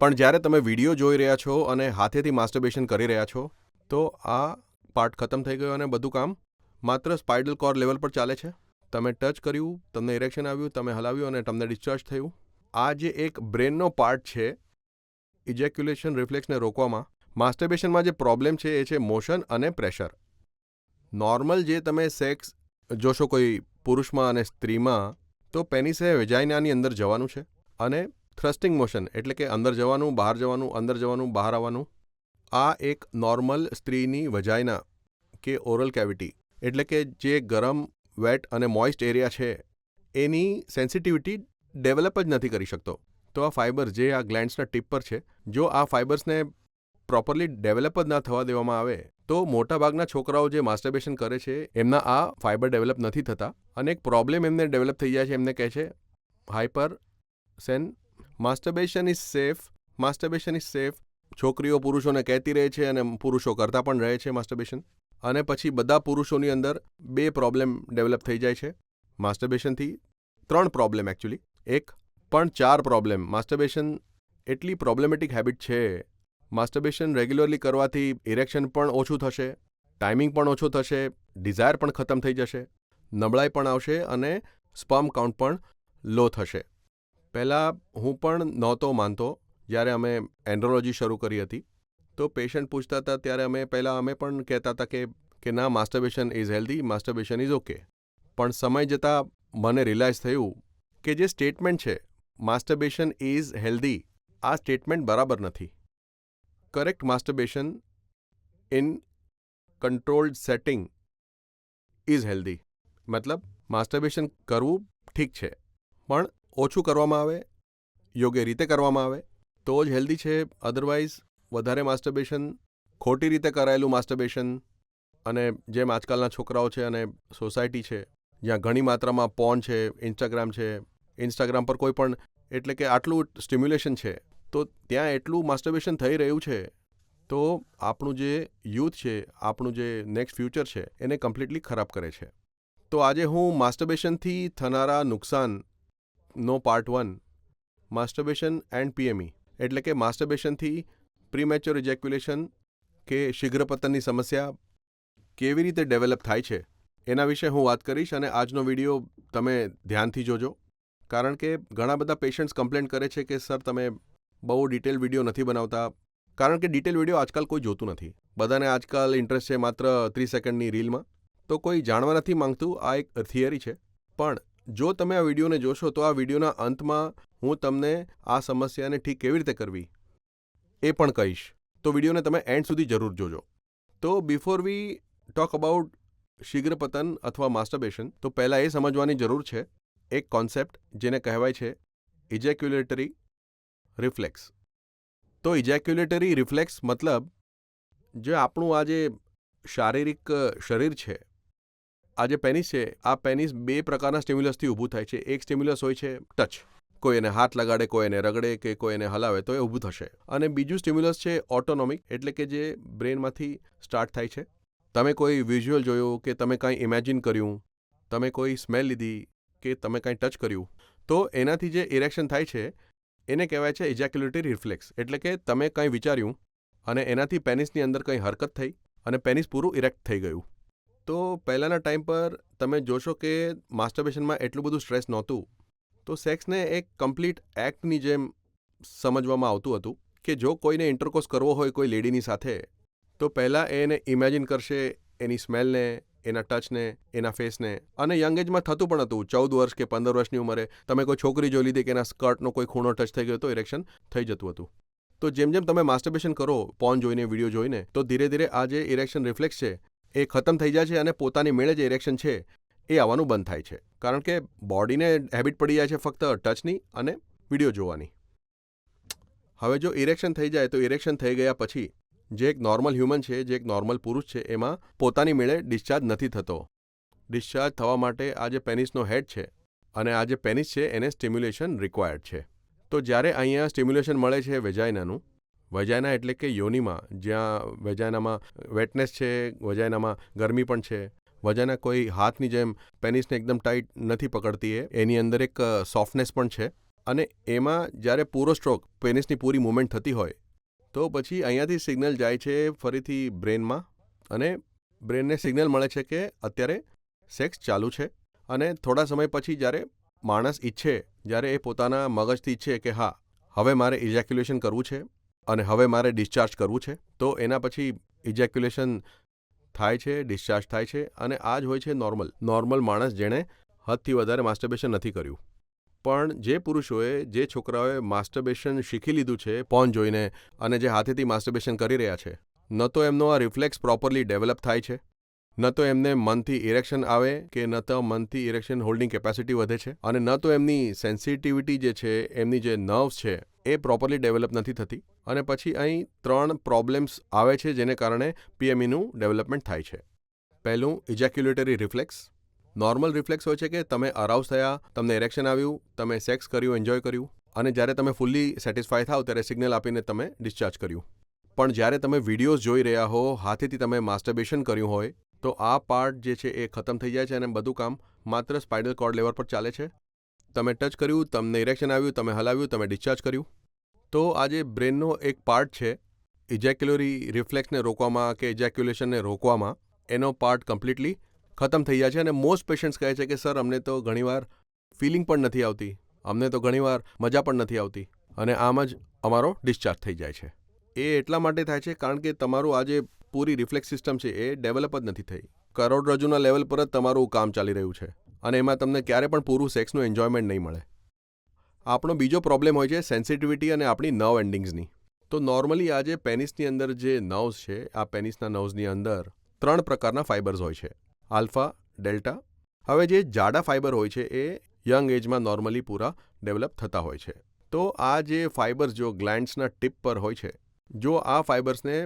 પણ જ્યારે તમે વીડિયો જોઈ રહ્યા છો અને હાથેથી માસ્ટરબેશન કરી રહ્યા છો, તો આ પાર્ટ ખતમ થઈ ગયો અને બધું કામ માત્ર સ્પાઇડલ કોર લેવલ પર ચાલે છે. તમે ટચ કર્યું, તમને ઇરેક્શન આવ્યું, તમે હલાવ્યું અને તમને ડિસ્ચાર્જ થયું. આ જે એક બ્રેનનો પાર્ટ છે ઇજેક્યુલેશન રિફ્લેક્સને રોકવામાં માસ્ટરબેશનમાં જે પ્રોબ્લેમ છે એ છે મોશન અને પ્રેશર નોર્મલ જે તમે સેક્સ જોશો કોઈ પુરુષમાં અને સ્ત્રીમાં, તો પેનિસે વેજાઇનાની અંદર જવાનું છે અને થ્રસ્ટિંગ મોશન, એટલે કે અંદર જવાનું, બહાર જવાનું, અંદર જવાનું, બહાર આવવાનું, આ એક નોર્મલ સ્ત્રીની વજાઇના કે ઓરલ કેવિટી, એટલે કે જે ગરમ, વેટ અને મોઇસ્ટ એરિયા છે, એની સેન્સિટિવિટી ડેવલપ જ નથી કરી શકતો. તો આ ફાઇબર જે આ ગ્લેન્ડ્સના ટીપ પર છે, જો આ ફાઇબર્સને પ્રોપરલી ડેવલપ જ ના થવા દેવામાં આવે, તો મોટાભાગના છોકરાઓ જે માસ્ટરબેશન કરે છે, એમના આ ફાઇબર ડેવલપ નથી થતા. અને એક પ્રોબ્લેમ એમને ડેવલપ થઈ જાય છે, એમને કહે છે હાઇપર Sen masturbation is safe masturbation is safe છોકરીઓ પુરુષોને કહેતી રહે છે અને પુરુષો કરતા પણ રહે છે માસ્ટરબેશન અને પછી બધા પુરુષોની અંદર બે પ્રોબ્લેમ ડેવલપ થઈ જાય છે. માસ્ટરબેશનથી ત્રણ પ્રોબ્લેમ એકચ્યુઅલી એક, પણ ચાર પ્રોબ્લેમ માસ્ટરબેશન એટલી પ્રોબ્લેમેટિક હેબિટ છે. માસ્ટરબેશન રેગ્યુલરલી કરવાથી ઇરેક્શન પણ ઓછું થશે. ટાઈમિંગ પણ ઓછું થશે. ડિઝાયર પણ ખતમ થઈ જશે. નબળાઈ પણ આવશે અને સ્પર્મ કાઉન્ટ પણ લો થશે. પહેલાં હું પણ નહોતો માનતો જ્યારે અમે એન્ડ્રોલોજી શરૂ કરી હતી. તો પેશન્ટ પૂછતા હતા ત્યારે અમે પહેલાં અમે પણ કહેતા હતા કે કે ના masturbation is healthy masturbation is okay પણ સમય જતાં મને રિલાઇઝ થયું કે જે સ્ટેટમેન્ટ છે માસ્ટરબેશન ઇઝ હેલ્ધી આ સ્ટેટમેન્ટ બરાબર નથી. Correct masturbation in controlled setting is healthy મતલબ માસ્ટરબેશન કરવું ઠીક છે. પણ ઓછું કરવામાં આવે, યોગ્ય રીતે કરવામાં આવે, તો જ હેલ્ધી છે. અધરવાઇઝ વધારે માસ્ટરબેશન ખોટી રીતે કરાયેલું માસ્ટરબેશન અને જેમ આજકાલના છોકરાઓ છે અને સોસાયટી છે, જ્યાં ઘણી માત્રામાં પોન છે ઇન્સ્ટાગ્રામ છે ઇન્સ્ટાગ્રામ પર કોઈ પણ, એટલે કે આટલું સ્ટિમ્યુલેશન છે, તો ત્યાં એટલું માસ્ટરબેશન થઈ રહ્યું છે. તો આપણું જે યુથ છે, આપણું જે નેક્સ્ટ ફ્યુચર છે, એને કમ્પ્લીટલી ખરાબ કરે છે. તો આજે હું માસ્ટરબેશનથી થનારા નુકસાનનો part one masturbation and PME એટલે કે માસ્ટરબેશનથી પ્રીમેચ્યોર ઇજેક્યુલેશન કે શીઘ્રપતનની સમસ્યા કેવી રીતે ડેવલપ થાય છે, એના વિશે હું વાત કરીશ અને આજનો વીડિયો તમે ધ્યાનથી જોજો. કારણ કે ઘણા બધા પેશન્ટ્સ કમ્પ્લેન કરે છે કે, સર, તમે બહુ ડિટેલ વીડિયો નથી બનાવતા. કારણ કે ડિટેલ વીડિયો આજકાલ કોઈ જોતું નથી. બધાને આજકાલ ઇન્ટરેસ્ટ છે માત્ર ત્રીસ સેકન્ડની રીલમાં તો કોઈ જાણવા નથી માંગતું, આ એક થિયરી છે. પણ જો તમે આ વિડીયોને જોશો, તો આ વિડીયોના અંતમાં હું તમને આ સમસ્યાને ઠીક કેવી રીતે કરવી એ પણ કહીશ. તો વિડીયોને તમે એન્ડ સુધી જરૂર જોજો. તો બિફોર વી ટોક અબાઉટ શીઘ્ર પતન અથવા માસ્ટરબેશન તો પહેલાં એ સમજવાની જરૂર છે, એક કોન્સેપ્ટ જેને કહેવાય છે ઇજેક્યુલેટરી રિફ્લેક્સ તો ઇજેક્યુલેટરી રિફ્લેક્સ મતલબ, જે આપણું આ જે શારીરિક શરીર છે આ જે પેનિસ છે, આ પેનિસ બે પ્રકારના સ્ટિમ્યુલસથી ઊભું થાય છે. એક સ્ટિમ્યુલસ હોય છે ટચ કોઈ એને હાથ લગાડે, કોઈ એને રગડે કે કોઈ એને હલાવે તો એ ઊભું થશે. અને બીજું સ્ટિમ્યુલસ છે ઓટોનોમિક એટલે કે જે બ્રેનમાંથી સ્ટાર્ટ થાય છે. તમે કોઈ વિઝ્યુઅલ જોયું કે તમે કાંઈ ઇમેજિન કર્યું, તમે કોઈ સ્મેલ લીધી કે તમે કાંઈ ટચ કર્યું, તો એનાથી જે ઇરેક્શન થાય છે, એને કહેવાય છે ઇજેક્યુલેટરી રિફ્લેક્સ એટલે કે તમે કંઈ વિચાર્યું અને એનાથી પેનિસની અંદર કંઈ હરકત થઈ અને પેનિસ પૂરું ઇરેક્ટ થઈ ગયું. તો પહેલાંના ટાઈમ પર તમે જોશો કે માસ્ટરબેશનમાં એટલું બધું સ્ટ્રેસ નહોતું. તો સેક્સને એક કમ્પ્લીટ એક્ટની જેમ સમજવામાં આવતું હતું કે જો કોઈને ઇન્ટરકોર્સ કરવો હોય કોઈ લેડીની સાથે, તો પહેલાં એને ઇમેજિન કરશે એની સ્મેલને એના ટચને એના ફેસને અને યંગ એજમાં થતું પણ હતું, ચૌદ વર્ષ કે પંદર વર્ષની ઉંમરે તમે કોઈ છોકરી જોઈ લીધી કે એના સ્કર્ટનો કોઈ ખૂણો ટચ થઈ ગયો તો ઇરેક્શન થઈ જતું હતું. તો જેમ જેમ તમે માસ્ટરબેશન કરો પોન જોઈને વીડિયો જોઈને, તો ધીરે ધીરે આ જે ઇરેક્શન રિફ્લેક્સ છે એ ખતમ થઈ જાય છે અને પોતાની મેળે જે ઇરેક્શન છે એ આવવાનું બંધ થાય છે. કારણ કે બોડીને હેબિટ પડી જાય છે ફક્ત ટચની અને વીડિયો જોવાની. હવે જો ઇરેક્શન થઈ જાય તો ઇરેક્શન થઈ ગયા પછી જે એક નોર્મલ હ્યુમન છે, જે એક નોર્મલ પુરુષ છે, એમાં પોતાની મેળે ડિસ્ચાર્જ નથી થતો. ડિસ્ચાર્જ થવા માટે આ જે પેનિસનો હેડ છે અને આ જે પેનિસ છે, એને સ્ટિમ્યુલેશન રિક્વાયર્ડ છે. તો જ્યારે અહીંયા સ્ટિમ્યુલેશન મળે છે વેજાઇનાનું વજાયના એટલે કે યોનિમાં, જ્યાં વેજાયનામાં વેટનેસ છે, વજાયનામાં ગરમી પણ છે. વજાયના કોઈ હાથની જેમ પેનિસને એકદમ ટાઈટ નથી પકડતી એ. એની અંદર એક સોફ્ટનેસ પણ છે. અને એમાં જ્યારે પૂરો સ્ટ્રોક પેનિસની પૂરી મૂવમેન્ટ થતી હોય, તો પછી અહીંયાથી સિગ્નલ જાય છે ફરીથી બ્રેનમાં અને બ્રેનને સિગ્નલ મળે છે કે અત્યારે સેક્સ ચાલુ છે. અને થોડા સમય પછી જ્યારે માણસ ઈચ્છે, જ્યારે એ પોતાના મગજથી ઈચ્છે કે હા, હવે મારે ઇજેક્યુલેશન કરવું છે અને હવે મારે ડિસ્ચાર્જ કરવું છે. તો એના પછી ઇજેક્યુલેશન થાય છે, ડિસ્ચાર્જ થાય છે અને આ જ હોય છે નોર્મલ. નોર્મલ માણસ જેણે હદથી વધારે માસ્ટરબેશન નથી કર્યું. પણ જે પુરુષોએ, જે છોકરાઓએ માસ્ટરબેશન શીખી લીધું છે, પોન જોઈને અને જે હાથેથી માસ્ટરબેશન કરી રહ્યા છે, ન તો એમનો આ રિફ્લેક્સ પ્રોપરલી ડેવલપ થાય છે, ન તો એમને મનથી ઇરેક્શન આવે કે ન તો મનથી ઇરેક્શન હોલ્ડિંગ કેપેસિટી વધે છે અને ન તો એમની સેન્સિટિવિટી જે છે, એમની જે નર્વ્સ છે એ પ્રોપરલી ડેવલપ નથી થતી અને પછી અહીં ત્રણ પ્રોબ્લેમ્સ આવે છે જેને કારણે પીએમઈનું ડેવલપમેન્ટ થાય છે. પહેલું ઇજેક્યુલેટરી રિફ્લેક્સ નોર્મલ રિફ્લેક્સ હોય છે કે તમે અરાઉઝ થયા, તમને ઇરેક્શન આવ્યું, તમે સેક્સ કર્યું એન્જોય કર્યું, અને જ્યારે તમે ફૂલ્લી સેટિસ્ફાય થાવ ત્યારે સિગ્નલ આપીને તમે ડિસ્ચાર્જ કર્યું. પણ જ્યારે તમે વિડીયોઝ જોઈ રહ્યા હો, હાથેથી તમે માસ્ટરબેશન કર્યું હોય, તો આ પાર્ટ જે છે એ ખતમ થઈ જાય છે અને બધું કામ માત્ર સ્પાઇનલ કોર્ડ લેવલ પર ચાલે છે. તમે ટચ કર્યું, તમને ઇરેક્શન આવ્યું, તમે હલાવ્યું, તમે ડિસ્ચાર્જ કર્યું. તો આ જે બ્રેનનો એક પાર્ટ છે, ઇજેક્યુલરી રિફ્લેક્સને રોકવામાં કે ઇજેક્યુલેશનને રોકવામાં. એનો પાર્ટ કમ્પ્લીટલી ખતમ થઈ જાય છે અને મોસ્ટ પેશન્ટ્સ કહે છે કે, સર, અમને તો ઘણીવાર ફિલિંગ પણ નથી આવતી. અમને તો ઘણીવાર મજા પણ નથી આવતી. અને આમ જ અમારો ડિસ્ચાર્જ થઈ જાય છે. એ એટલા માટે થાય છે કારણ કે તમારું આ જે પૂરી રિફ્લેક્સ સિસ્ટમ છે એ ડેવલપ જ નથી થઈ. કરોડરજ્જુના લેવલ પર જ તમારું કામ ચાલી રહ્યું છે. અને એમાં તમને ક્યારે પણ પૂરું સેક્સનું એન્જોયમેન્ટ નહીં મળે. આપણો બીજો પ્રોબ્લેમ હોય છે સેન્સિટિવિટી અને આપણી નવ એન્ડિંગ્સની તો નોર્મલી આ જે પેનિસની અંદર જે નર્વ્સ છે, આ પેનિસના નર્વ્સની અંદર ત્રણ પ્રકારના ફાઇબર્સ હોય છે. Alpha, delta. હવે જે જાડા ફાઇબર હોય છે એ યંગ એજમાં નોર્મલી પૂરા ડેવલપ થતા હોય છે. તો આ જે ફાઇબર્સ જો ગ્લેન્ડ્સના ટીપ પર હોય છે, જો આ ફાઇબર્સને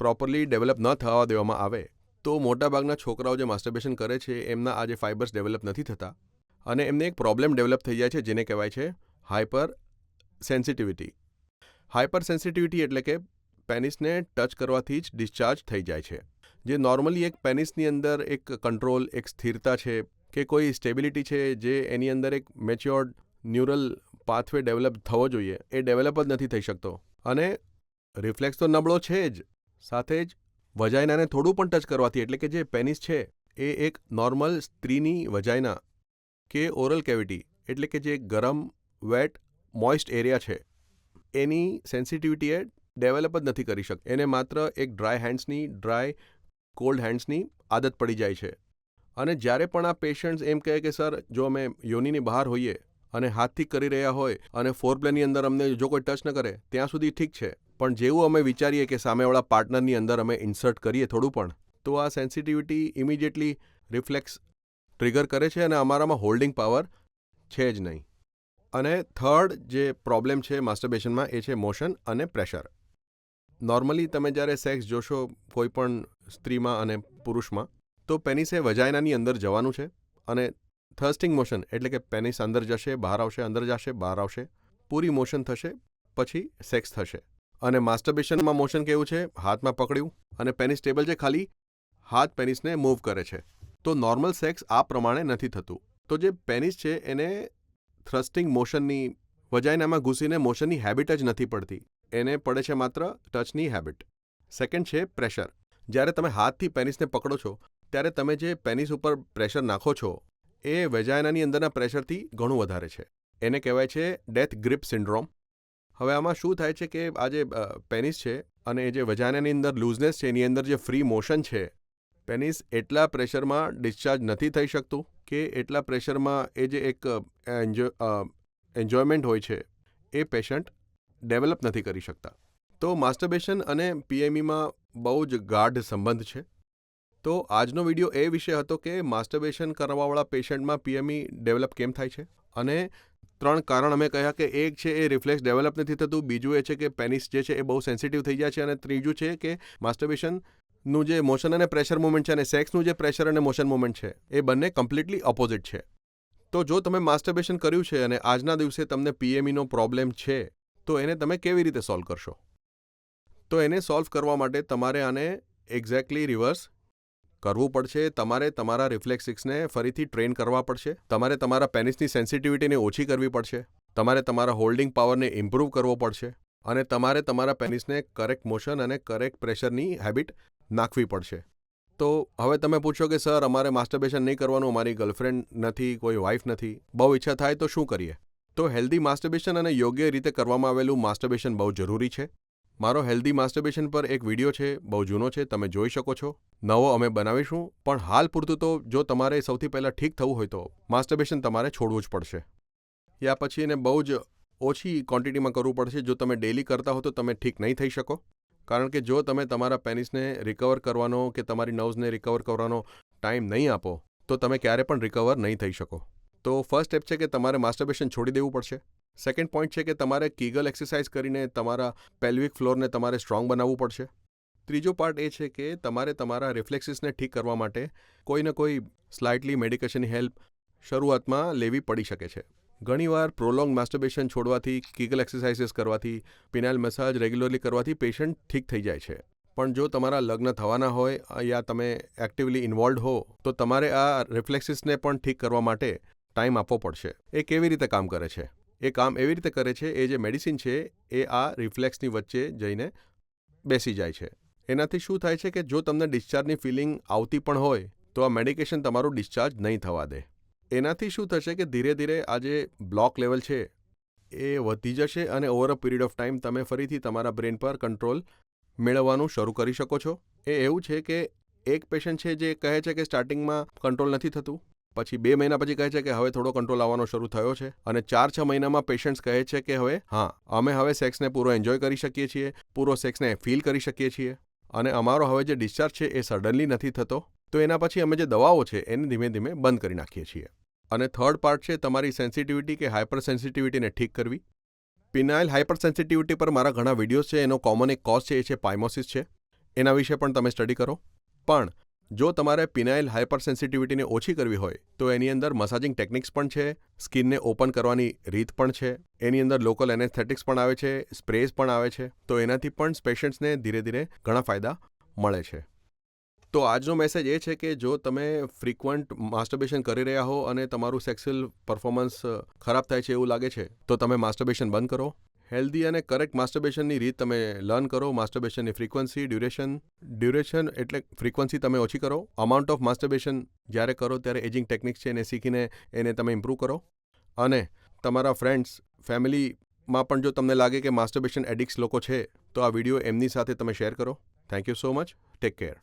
પ્રોપરલી ડેવલપ ન થવા દેવામાં આવે તો મોટાભાગના છોકરાઓ જે માસ્ટરબેશન કરે છે, એમના આ જે ફાઇબર્સ ડેવલપ નથી થતા અને એમને એક પ્રોબ્લેમ ડેવલપ થઈ જાય છે, જેને કહેવાય છે હાઇપર સેન્સિટિવિટી હાઇપર સેન્સિટિવિટી એટલે કે પેનિસને ટચ કરવાથી જ ડિસ્ચાર્જ થઈ જાય છે. જે નોર્મલી એક પેનિસની અંદર એક કંટ્રોલ એક સ્થિરતા છે કે કોઈ સ્ટેબિલિટી છે જે એની અંદર એક મેચ્યોર્ડ ન્યુરલ પાથવે ડેવલપ થવો જોઈએ, એ ડેવલપ જ નથી થઈ શકતો. અને રિફ્લેક્સ તો નબળો છે જ, સાથે જ વજાઇનાને થોડું પણ ટચ કરવાથી, એટલે કે જે પેનિસ છે, એ એક નોર્મલ સ્ત્રીની વજાઇના કે ઓરલ કેવિટી, એટલે કે જે ગરમ, વેટ, મોઇસ્ટ એરિયા છે, એની સેન્સિટિવિટી એ ડેવલપ જ નથી કરી શકતી એને માત્ર એક ડ્રાય હેન્ડ્સની, ડ્રાય કોલ્ડ હેન્ડ્સની આદત પડી જાય છે. અને જ્યારે પણ આ પેશન્ટ્સ એમ કહે કે, સર, જો અમે યોનિની બહાર હોઈએ અને હાથથી કરી રહ્યા હોય અને ફોર પ્લેની અંદર અમને જો કોઈ ટચ ન કરે, ત્યાં સુધી ઠીક છે. પણ જેવું અમે વિચારીએ કે સામેવાળા પાર્ટનરની અંદર અમે ઇન્સર્ટ કરીએ થોડું પણ, તો આ સેન્સિટિવિટી ઇમિડિયેટલી રિફ્લેક્સ ટ્રિગર કરે છે અને અમારામાં હોલ્ડિંગ પાવર છે જ નહીં. અને થર્ડ જે પ્રોબ્લેમ છે માસ્ટરબેશનમાં એ છે મોશન અને પ્રેશર. નોર્મલી તમે જ્યારે સેક્સ જોશો કોઈ પણ સ્ત્રીમાં અને પુરુષમાં, તો પેનિસે વજાયનાની અંદર જવાનું છે અને થર્સ્ટિંગ મોશન એટલે કે પેનિસ અંદર જશે, બહાર આવશે, અંદર જશે, બહાર આવશે, પૂરી મોશન થશે, પછી સેક્સ થશે. અને માસ્ટરબેશનમાં મોશન કેવું છે? હાથમાં પકડ્યું અને પેનિસ ટેબલ છે ખાલી? હાથ પેનિસને મૂવ કરે છે. તો નોર્મલ સેક્સ આ પ્રમાણે નથી થતું. તો જે પેનિસ છે એને થ્રસ્ટિંગ મોશનની વજાઇનામાં ઘૂસીને મોશનની હેબિટ જ નથી પડતી. એને પડે છે માત્ર ટચની હેબિટ સેકન્ડ છે પ્રેશર જ્યારે તમે હાથથી પેનિસને પકડો છો, ત્યારે તમે જે પેનિસ ઉપર પ્રેશર નાખો છો, એ વેજાયનાની અંદરના પ્રેશરથી ઘણું વધારે છે. એને કહેવાય છે ડેથ ગ્રીપ સિન્ડ્રોમ હવે આમાં શું થાય છે કે આ જે પેનિસ છે અને જે વજાનાની અંદર લૂઝનેસ છે, એની અંદર જે ફ્રી મોશન છે પેનિસ એટલા પ્રેશરમાં ડિસ્ચાર્જ નથી થઈ શકતું કે એટલા પ્રેશરમાં એ જે એક એન્જોયમેન્ટ હોય છે, એ પેશન્ટ ડેવલપ નથી કરી શકતા. તો માસ્ટરબેશન અને પીએમઈમાં બહુ જ ગાઢ સંબંધ છે. તો આજનો વીડિયો એ વિશે હતો કે માસ્ટરબેશન કરવાવાળા પેશન્ટમાં પીએમઈ ડેવલપ કેમ થાય છે અને ત્રણ કારણ અમે કહ્યા કે એક છે એ રિફ્લેક્સ ડેવલપ નથી થતું, બીજું એ છે કે પેનિસ જે છે એ બહુ સેન્સિટિવ થઈ જાય છે અને ત્રીજું છે કે માસ્ટરબેશનનું જે મોશન અને પ્રેશર મુવમેન્ટ છે અને સેક્સનું જે પ્રેશર અને મોશન મુવમેન્ટ છે, એ બંને કમ્પ્લીટલી ઓપોઝિટ છે. તો જો તમે માસ્ટરબેશન કર્યું છે અને આજના દિવસે તમને પીએમઈનો પ્રોબ્લેમ છે, તો એને તમે કેવી રીતે સોલ્વ કરશો? તો એને સોલ્વ કરવા માટે તમારે આને એક્ઝેક્ટલી રિવર્સ કરવું પડશે, તમારે તમારા રિફ્લેક્સિક્સને ફરીથી ટ્રેન કરવા પડશે, તમારે તમારા પેનિસની સેન્સિટિવિટીને ઓછી કરવી પડશે, તમારે તમારા હોલ્ડિંગ પાવરને ઇમ્પ્રૂવ કરવો પડશે અને તમારે તમારા પેનિસને કરેક્ટ મોશન અને કરેક્ટ પ્રેશરની હેબિટ નાખવી પડશે. તો હવે તમે પૂછો કે, સર, અમારે માસ્ટરબેશન નહીં કરવાનું, અમારી ગર્લફ્રેન્ડ નથી, કોઈ વાઈફ નથી, બહુ ઈચ્છા થાય તો શું કરીએ? તો હેલ્ધી માસ્ટરબેશન અને યોગ્ય રીતે કરવામાં આવેલું માસ્ટરબેશન બહુ જરૂરી છે. મારો હેલ્ધી માસ્ટરબેશન પર એક વીડિયો છે, બહુ જૂનો છે, તમે જોઈ શકો છો. નવો અમે બનાવીશું, પણ હાલ પૂરતું તો જો તમારે સૌથી પહેલાં ઠીક થવું હોય તો માસ્ટરબેશન તમારે છોડવું જ પડશે. યા પછી એને બહુ જ ઓછી ક્વોન્ટિટીમાં કરવું પડશે, જો તમે ડેલી કરતા હો તો તમે ઠીક નહીં થઈ શકો. કારણ કે જો તમે તમારા પેનિસને રિકવર કરવાનો કે તમારી નર્વ્સને રિકવર કરવાનો ટાઈમ નહીં આપો, તો તમે ક્યારે પણ રિકવર નહીં થઈ શકો. તો ફર્સ્ટ સ્ટેપ છે કે તમારે માસ્ટરબેશન છોડી દેવું પડશે. સેકન્ડ પોઈન્ટ છે કે તમારે કીગલ એક્સરસાઇઝ કરીને તમારા પેલ્વિક ફ્લોરને તમારે સ્ટ્રોંગ બનાવવું પડશે. ત્રીજો પાર્ટ એ છે કે તમારે તમારા રિફ્લેક્સિસને ઠીક કરવા માટે કોઈને કોઈ સ્લાઇટલી મેડિકેશનની હેલ્પ શરૂઆતમાં લેવી પડી શકે છે. ઘણીવાર પ્રોલોંગ માસ્ટરબેશન છોડવાથી કીગલ એક્સરસાઇઝીસ કરવાથી પિનાઇલ મસાજ રેગ્યુલરલી કરવાથી પેશન્ટ ઠીક થઈ જાય છે. પણ જો તમારા લગ્ન થવાના હોય યા તમે એક્ટિવલી ઇન્વોલ્વ હો, તો તમારે આ રિફ્લેક્સિસને પણ ઠીક કરવા માટે ટાઈમ આપવો પડશે. એ કેવી રીતે કામ કરે છે? એ કામ એવી રીતે કરે છે, એ જે મેડિસિન છે, એ આ રિફ્લેક્સની વચ્ચે જઈને બેસી જાય છે. એનાથી શું થાય છે કે જો તમને ડિસ્ચાર્જની ફિલિંગ આવતી પણ હોય, તો આ મેડિકેશન તમારું ડિસ્ચાર્જ નહીં થવા દે. એનાથી શું થશે કે ધીરે ધીરે આ જે બ્લોક લેવલ છે, એ વધી જશે અને over a period of time તમે ફરીથી તમારા બ્રેન પર કંટ્રોલ મેળવવાનું શરૂ કરી શકો છો. એ એવું છે કે એક પેશન્ટ છે જે કહે છે કે સ્ટાર્ટિંગમાં કંટ્રોલ નથી થતું. પછી બે મહિના પછી કહે છે કે હવે થોડો કંટ્રોલ આવવાનો શરૂ થયો છે અને ચાર છ મહિનામાં પેશન્ટ્સ કહે છે કે હવે, હા, અમે હવે સેક્સને પૂરો એન્જોય કરી શકીએ છીએ, પૂરો સેક્સને ફીલ કરી શકીએ છીએ. અને અમારો હવે જે ડિસ્ચાર્જ છે એ સડનલી નથી થતો. તો એના પછી અમે જે દવાઓ છે એને ધીમે ધીમે બંધ કરી નાખીએ છીએ. અને થર્ડ પાર્ટ છે તમારી સેન્સિટિવિટી કે હાઇપર સેન્સિટિવિટીને ઠીક કરવી. પિનાઇલ હાઇપર સેન્સિટિવિટી પર મારા ઘણા વિડીયોઝ છે, એનો કોમન એક કોઝ છે, એ છે પાઇમોસિસ છે. એના વિશે પણ તમે સ્ટડી કરો. પણ જો તમારે પિનાઇલ હાઇપર સેન્સિટિવિટીને ઓછી કરવી હોય, તો એની અંદર મસાજિંગ ટેકનિક્સ પણ છે સ્કિનને ઓપન કરવાની રીત પણ છે, એની અંદર લોકલ એનેસ્થેટિક્સ પણ આવે છે સ્પ્રેઝ પણ આવે છે, તો એનાથી પણ પેશન્ટ્સને ધીરે ધીરે ઘણા ફાયદા મળે છે. તો આજનો મેસેજ એ છે કે જો તમે ફ્રિકવન્ટ માસ્ટરબેશન કરી રહ્યા હો અને તમારું સેક્સ્યુઅલ પરફોર્મન્સ ખરાબ થાય છે એવું લાગે છે, તો તમે માસ્ટરબેશન બંધ કરો હેલ્ધી અને કરેક્ટ માસ્ટરબેશનની રીત તમે લર્ન કરો માસ્ટરબેશનની ફ્રિકવન્સી ડ્યુરેશન ડ્યુરેશન એટલે ફ્રિકવન્સી તમે ઓછી કરો. અમાઉન્ટ ઓફ માસ્ટરબેશન જ્યારે કરો ત્યારે એજિંગ ટેકનિક્સ છે એને શીખીને એને તમે ઇમ્પ્રૂવ કરો. અને તમારા ફ્રેન્ડ્સ ફેમિલીમાં પણ જો તમને લાગે કે માસ્ટરબેશન એડિક્સ લોકો છે, તો આ વીડિયો એમની સાથે તમે શેર કરો. Thank you so much take care